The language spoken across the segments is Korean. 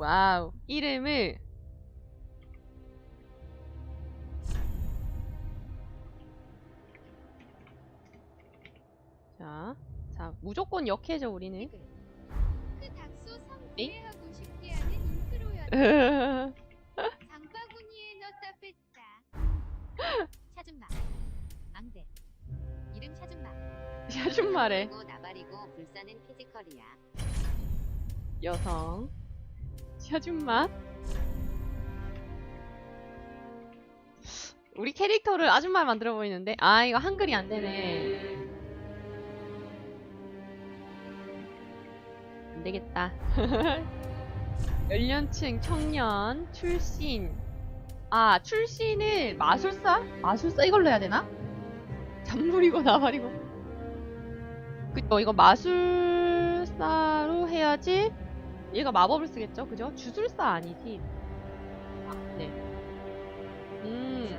와우. 이름을 자, 자 무조건 역해죠 우리는. 그 닥소 에이? 성대하고 싶게 하는 인트로였다. 장바구니에 넣다 뺐다. 샤준마. 앙대. 이름 샤준마. 그리고 나발이고 불사는 피지컬이야. 여성. 샤준맛. 우리 캐릭터를 아줌마 만들어 보이는데 아 이거 한글이 안 되네. 안 되겠다. 연령층 청년 출신 아 출신을 마술사 마술사 이걸로 해야 되나? 잔물이고 나발이고 그쵸 이거 마술사로 해야지 얘가 마법을 쓰겠죠 그죠? 주술사 아니지 아, 네. 음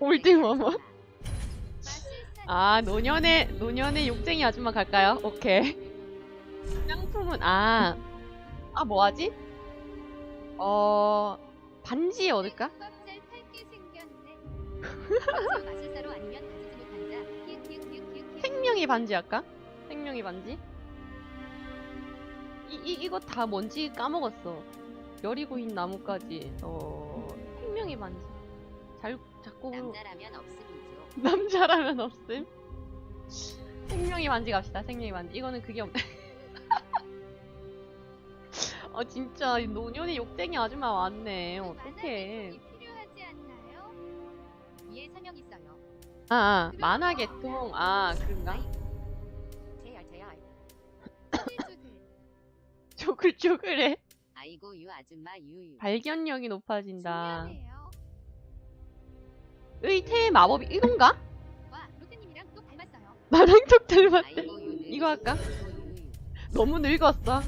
홀딩워머? 마술사. 아 노년의 노년의 욕쟁이 아줌마 갈까요? 오케이 짱품은 아 아 뭐하지? 어 반지 얻을까? 생명의 반지 할까? 생명의 반지? 이, 이, 이거 다 뭔지 까먹었어. 여리고 흰 나무까지. 어, 생명의 반지. 잘, 자꾸. 남자라면 없음이죠. 남자라면 없음. 생명의 반지 갑시다. 생명의 반지. 이거는 그게 없네. 어, 진짜, 이 노년의 욕쟁이 아줌마 왔네. 어떡해. 필요하지 않나요? 위에 설명 있어요. 아, 아, 만화 개통. 아, 그런가? 쪼글쪼글해. 아이고 유 아줌마 유유. 발견력이 높아진다. 중요해요. 의태의 마법이 이건가? 와 로테님이랑 또 닮았어요. 나랑 tok 닮았대. 아이고 이거 할까? 너무 늙었어.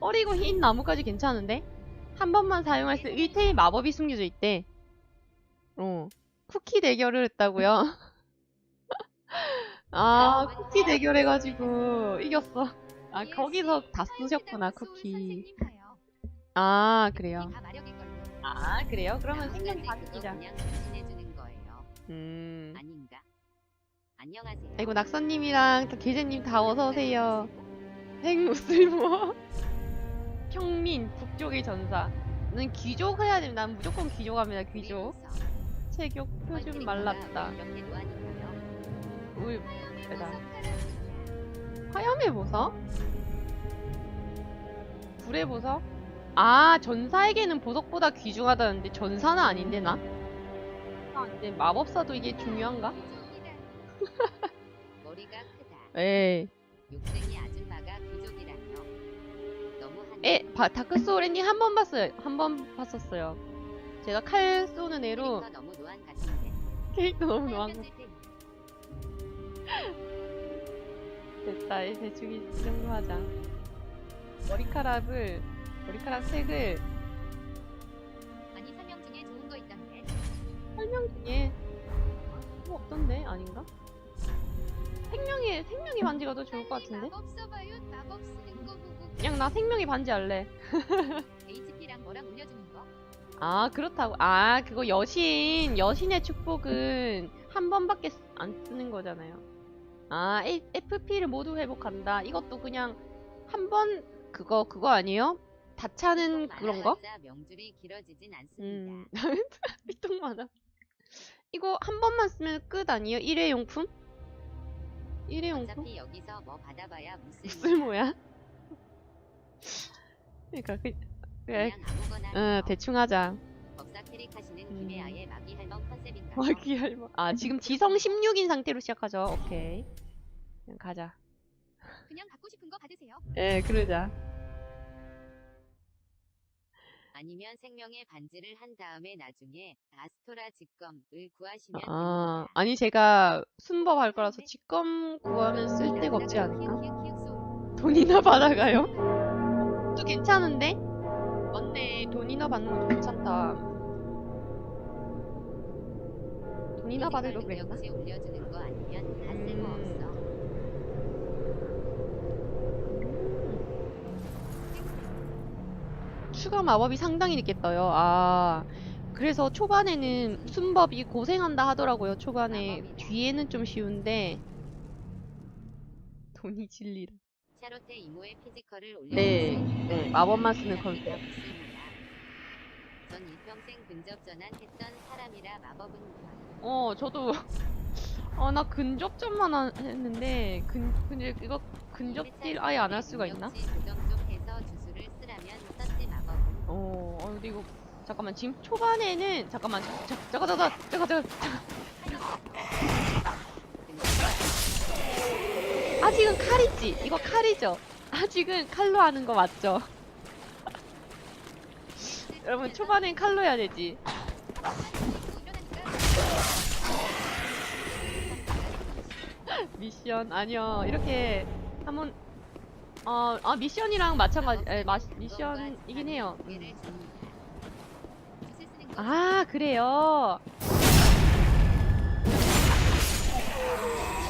어리고 흰 나무까지 괜찮은데? 한 번만 사용할 수 의태의 마법이 숨겨져 있대. 어. 쿠키 대결을 했다고요? 아, 쿠키 대결해가지고 이겼어. 아, 거기서 다 쓰셨구나, 쿠키. 아, 그래요. 다. 아, 그래요? 그러면. 그냥 대신해주는 거예요. 음. 아닌가? 안녕하세요. 아이고, 낙선님이랑 계제님 다 어서 오세요. 핵무슬모 평민 북쪽의 전사 는 귀족 해야 됩니다. 난 무조건 귀족 합니다. 귀족 체격 표준 말랐다 노안인가요? 울 화염 화염의 보석 불의 보석 아 전사에게는 보석보다 귀중하다는데 전사는 아닌데 나? 아, 근데 마법사도 이게 중요한가? 머리가 크다. 에이 욕쟁이 아줌마가 귀족이라며. 너무 한. 에 바, 다크 소울엔님 한 번 봤어요 한 번 봤었어요 제가 칼 쏘는 애로 캐릭터 너무 노안 같은데. 캐릭터 너무 노한 거 화염 때 됐다 이 대충 이 정도 하자 머리카락을 머리카락 색을 아니 설명 중에 좋은 거 있던데. 설명 중에 뭐 없던데 아닌가? 생명의 생명의 반지가 더 좋을 것 같은데 마법 써봐요. 마법 쓰는 거 보고. 그냥 나 생명의 반지 할래 HP랑 뭐랑 올려주는 거? 아 그렇다고 아 그거 여신 여신의 축복은 한 번밖에 쓰- 안 쓰는 거잖아요 아 FP를 모두 회복한다 이것도 그냥 한 번 그거 그거 아니에요? 다 차는 그런 거? 명줄이 길어지진 않습니다. 음 삐통 많아 이거 한 번만 쓰면 끝 아니에요? 일회용품? 일회용품? 어차피 여기서 뭐 받아봐야 무슨 쓸모야? 그러니까 그, 그래 그냥 아무거나 응 해요. 대충 하자 법사 캐릭 하시는 음. 김에 아예 마기 할멈 컨셉인가요? 와기 할머 아 지금 지성 16인 상태로 시작하죠 오케이 그냥 가자 그냥 갖고 싶은 거 받으세요. 예 그러자 아니면 생명의 반지를 한 다음에 나중에 아스토라 직검을 구하시면 아 됩니다. 아니 제가 순법 할 거라서 직검 구하면 쓸 데가 없지 않을까? 키읔, 키읔 소리. 돈이나 받아가요? 또 괜찮은데? 맞네 돈이나 받는 것도 괜찮다 받으려 피지컬 그랬나? 올려주는 거 아니면 다 쓸모없어. 추가 마법이 상당히 늦게 떠요. 아, 그래서 초반에는 순법이 고생한다 하더라고요. 초반에 뒤에는 좀 쉬운데 돈이 피지컬을 네, 네, 마법만 쓰는 컨셉. 믿습니다. 전 일평생 근접 전환했던 사람이라 마법은. 어, 저도 어, 나 근접전만 한- 했는데 근 근데 이거 근접질 아예 안 할 수가 있나? 능력치 조정 쪽 해서 주술을 쓰라면 썼지 마법은 어, 어 근데 이거 잠깐만 지금 초반에는 잠깐만 자, 자, 잠깐 잠깐 잠깐 잠깐 아직은 칼이지 이거 칼이죠 아직은 칼로 하는 거 맞죠 여러분 초반엔 칼로 해야 되지. 미션 아니요. 이렇게 한번 어, 아 미션이랑 마찬가지 에, 마, 미션이긴 해요. 음. 아 그래요?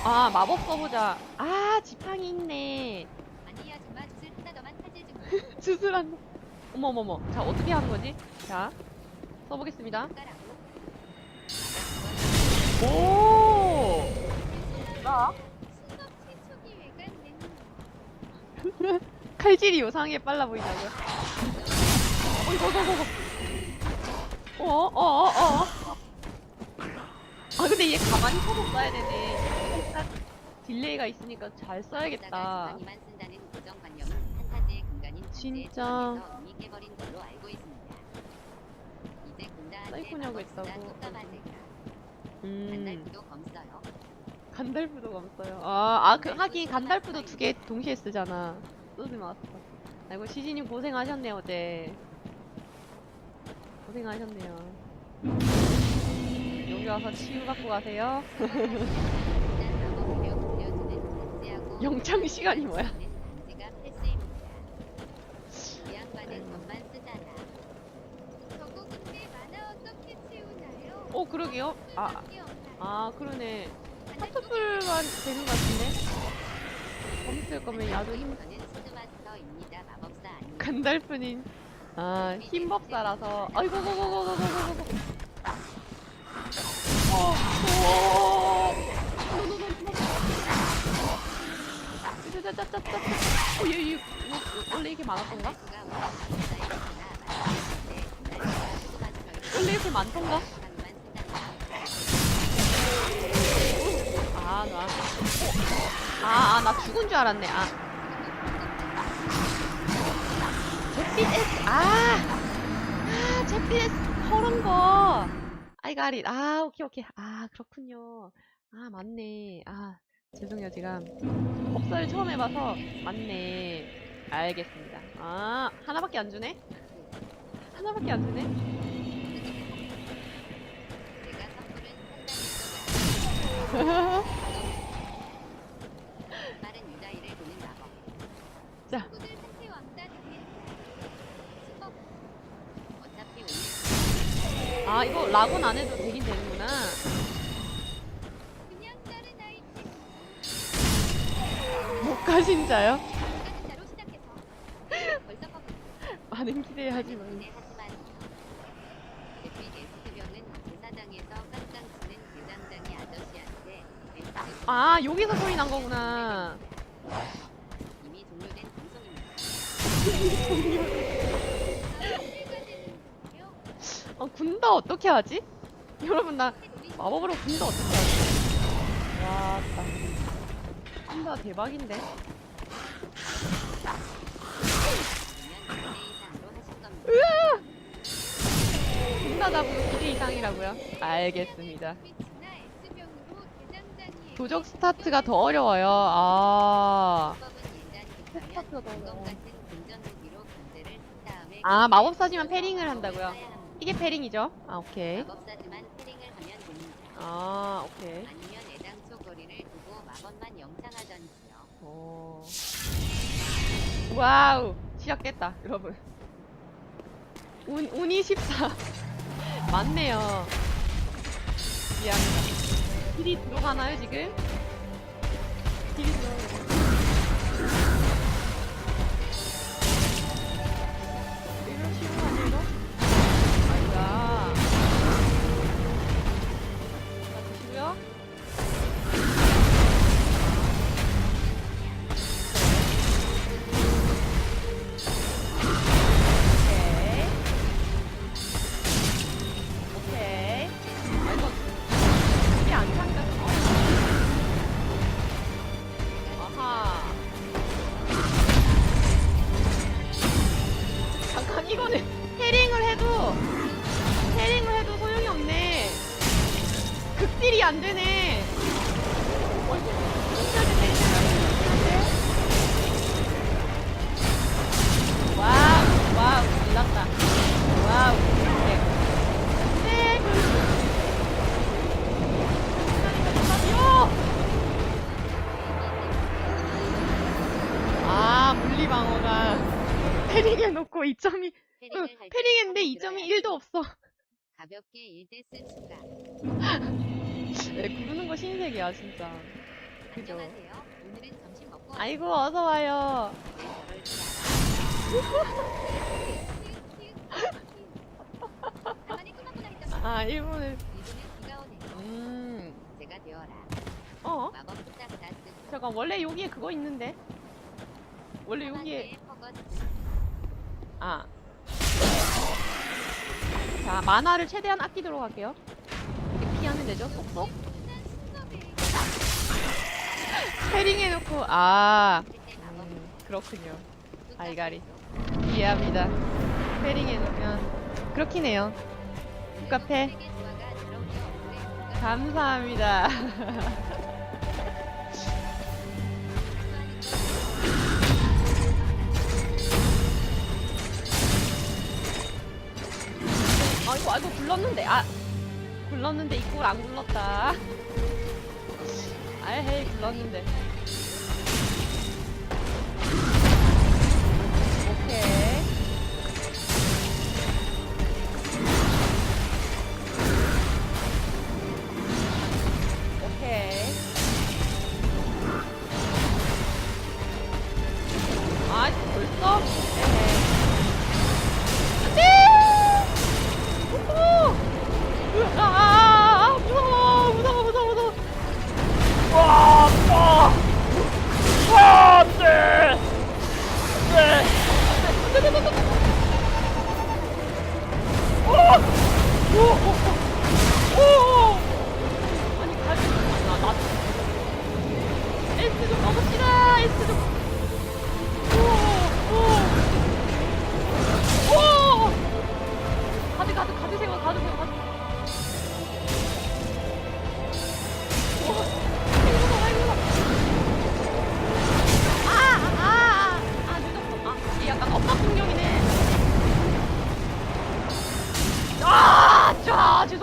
아 마법 써보자. 아 지팡이 있네. 주술한 어머머머. 자 어떻게 하는 거지? 자 써보겠습니다. 오! 나? 칼질이 요상하게 빨라 보이냐고요 어 이거 이거 이거 어어어어 어, 어. 아 근데 얘 가만히 서서 써야 되네. 살짝 딜레이가 있으니까 잘 써야겠다. 진짜. 깨버린 걸로 알고 있습니다. 이제 군다한테 사이코냐고 마법수다 했다고. 뚝까마제가 음 간달프도 검써요. 간달프도 감써요 아, 아 그, 하긴 간달프도 두 개 동시에 쓰잖아 쓰지 마았어 아이고 시진님 고생하셨네 어제 고생하셨네요 여기 와서 치유 갖고 가세요 영창 시간이 뭐야? 단지가 필수입니다. 이 양반은 것만 쓰잖아. 저거 근데 만화 어떻게 채우나요? 어 그러게요 아? 아 그러네 하트풀만 되는 것 같은데 검쓸 거면 야도 힘. 간달프님 아 힘법사라서 아이고 고고고고고고고 어, 어, 짜자자자자 어, 얘, 얘, 이거 원래 이렇게 많았던가? 원래 이렇게 많던가? 아, 아, 나 죽은 줄 알았네. 아. 잿빛 S. 아! 아, 잿빛 S. 저런 거. It. 아, 오케이, 오케이. 아, 그렇군요. 아, 맞네. 아, 죄송해요. 제가 법사를 처음 해봐서. 맞네. 알겠습니다. 아, 하나밖에 안 주네? 하나밖에 안 주네? 제가 선물은 판단일 것 빠른 유다이를 보는 마법. 자. 친구들 한테 왕따는 수법. 어차피 아, 락은 안 해도 되긴 되는구나. 목가신자요? 많은 기대하지. 기대하지만 아, 여기서 소리 난 거구나. 이미 종료된 방송입니다. 군다 어떻게 하지? 여러분, 나 마법으로 군다 어떻게 하지? 와, 딱. 군다 대박인데? 아니면 2대 이상으로 하실 겁니다. 군다 잡으로 기대 이상이라고요? 알겠습니다. 도적 스타트가 더 어려워요. 아. 스타트가 더 어려워. 아, 마법사지만 패링을 한다고요? 이게 패링이죠? 아, 오케이. 마법사지만 패링을 하면 됩니다. 아, 오케이. 아니면 애당초 거리를 두고 마법만 영창하던지요. 오. 와우 시작됐다 여러분 운, 운이 14 맞네요 미안합니다 딜이 들어가나요 지금? 딜이 들어가나요? 안 되네. 와우, 와우, 놀랐다. 와우, 네. 네, 아, 물리방어가 패링해 놓고 2점이, 패링을 할때 패링했는데 손을 2점이 들어야지. 1도 없어. 가볍게 1대스 추가. 네, 구르는 거 신세계야, 진짜. 그죠? 안녕하세요. 오늘은 점심 먹고 아이고, 어서 와요. 꼬마꼬마 했던 아, 오네. 음, 제가 되어라. 어? 마법 부탁다 쓰. 잠깐, 원래 여기에 그거 있는데? 원래 여기에. 아. 자, 만화를 최대한 아끼도록 할게요. 이렇게 피하면 되죠? 쏙쏙. 패링 해놓고, 아. 음, 그렇군요. 알가리. 쓰. 이해합니다. 패링 해놓으면, 그렇긴 해요. 뭔가 감사합니다. 아이고, 아이고, 굴렀는데. 아, 굴렀는데 이꼴 안 굴렀다. 아헤이, 굴렀는데.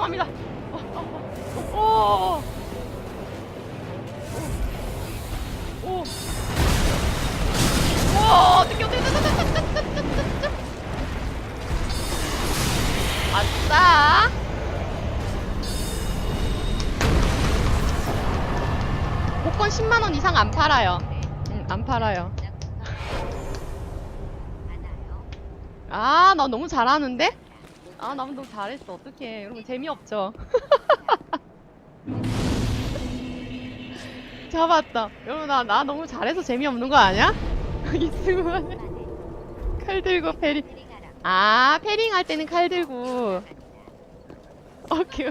자, 죄송합니다. 어, 어, 어, 오. 오. 오, 느껴, 느껴, 느껴, 느껴, 느껴, 느껴, 느껴. 아싸. 복권 10만 원 이상 안 팔아요. 응, 안 팔아요. 아, 나 너무 잘하는데? 아, 나 너무 잘했어. 어떡해. 여러분, 재미없죠? 잡았다. 여러분, 나, 나 너무 잘해서 재미없는 거 아니야? 이 친구만 칼 들고. 패링하라. 아, 패링 할 때는 칼 들고. 오케이.